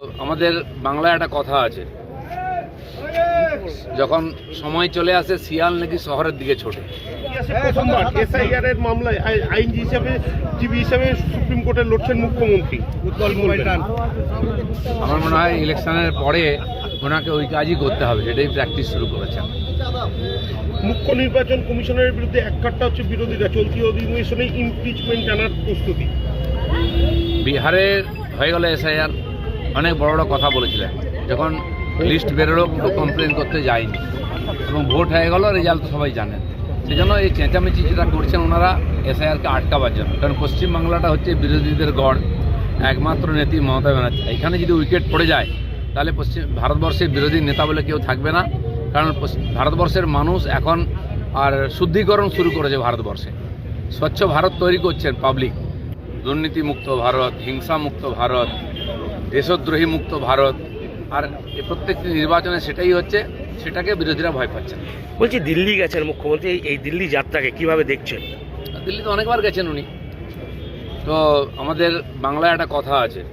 আমাদের বাংলায় একটা কথা আছে। যখন সময় চলে আসে শিয়াল নাকি শহরের দিকে ছোটে। প্রথমবার এসআইআর এর মামলায় হিসাবে জিবি হিসাবে সুপ্রিম কোর্টে লড়ছেন মুখ্যমন্ত্রী আমার মনে হয় ইলেকশনের পরে ওনাকে ওই কাজই করতে হবে সেটাই প্র্যাকটিস শুরু করেছেন। মুখ্য নির্বাচন কমিশনের বিরুদ্ধে এক কাটটা হচ্ছে বিরোধীরা চলতি অধিবেশনে ইমপিচমেন্ট জানার প্রস্তুতি। বিহারে হয়ে গেল এসআইআর। অনেক বড় বড় কথা বলেছিলেন। যখন লিস্ট বেরোলো কেউ কমপ্লেন করতে যায়নি। এবং ভোট হয়ে গেল রেজাল্ট তো সবাই জানেন সেই জন্য এই চেঁচামেচি যেটা করছেন ওনারা এসআইআরকে আটকাবার জন্য। কারণ পশ্চিমবাংলাটা হচ্ছে বিরোধীদের গড়। একমাত্র নেত্রী মমতা ব্যানার্জি। এখানে যদি উইকেট পড়ে যায়, তাহলে পশ্চিম ভারতবর্ষের বিরোধী নেতা বলে কেউ থাকবে না। কারণ ভারতবর্ষের মানুষ এখন আর শুদ্ধিকরণ শুরু করেছে ভারতবর্ষে। স্বচ্ছ ভারত তৈরি করছেন পাবলিক দুর্নীতিমুক্ত ভারত, হিংসামুক্ত ভারত। দেশদ্রোহী মুক্ত ভারত। আর প্রত্যেকটি নির্বাচনে সেটাই হচ্ছে সেটাকে বিরোধীরা ভয় পাচ্ছেন বলছি দিল্লি গেছেন মুখ্যমন্ত্রী এই- দিল্লি যাত্রাকে কীভাবে দেখছেন? আর দিল্লিতে অনেকবার গেছেন উনি। তো আমাদের বাংলায় একটা কথা আছে।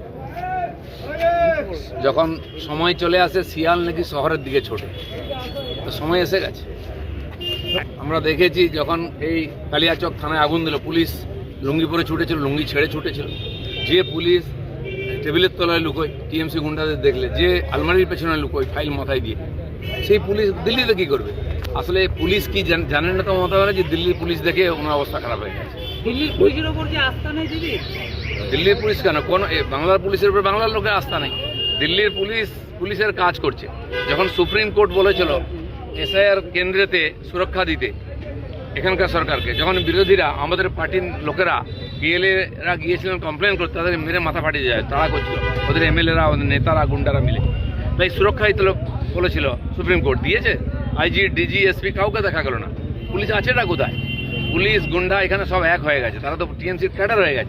যখন সময় চলে আসে শিয়াল নাকি শহরের দিকে ছোটে। তো সময় এসে গেছে। আমরা দেখেছি যখন এই কালিয়াচক থানায় আগুন দিল পুলিশ লুঙ্গি পরে ছুটেছিল লুঙ্গি ছেড়ে ছুটেছিল। যে পুলিশ টেবিলের তলায় লুকোয় টিএমসি গুন্ডাদের দেখলে যে আলমারির পেছনে লুকোয় ফাইল মাথায় দিয়ে। সেই পুলিশ দিল্লিতে কি করবে? আসলে পুলিশ কি জান- জানেন না তো মমতা ব্যানার্জি? দিল্লির পুলিশ দেখে ওনার অবস্থা খারাপ হয়ে গেছে। দিল্লির পুলিশের ওপর যে আস্থা নেই দিদি? দিল্লির পুলিশ কেন? কোন বাংলার পুলিশের উপর বাংলার লোকের আস্থা নেই। দিল্লির পুলিশ পুলিশের কাজ করছে। যখন সুপ্রিম কোর্ট বলেছিল এসআইআর কেন্দ্রেতে সুরক্ষা দিতে এখানকার সরকারকে, যখন বিরোধীরা আমাদের পার্টির লোকেরা বিএলএরা গিয়েছিলেন কমপ্লেন করতে, তাদের মেরে মাথা ফাটিয়ে যায়, তারা করছিল। ওদের এমএলএরা, ওদের নেতারা, গুন্ডারা মিলে। তাই সুরক্ষা দিতে বলেছিল, সুপ্রিম কোর্ট দিয়েছে, আইজি, ডিজি, এসপি কাউকে দেখা গেল না। পুলিশ আছেটা কোথায়? পুলিশ, গুন্ডা, এখানে সব এক হয়ে গেছে। তারা তো টিএমসির ক্যাডার হয়ে গেছে।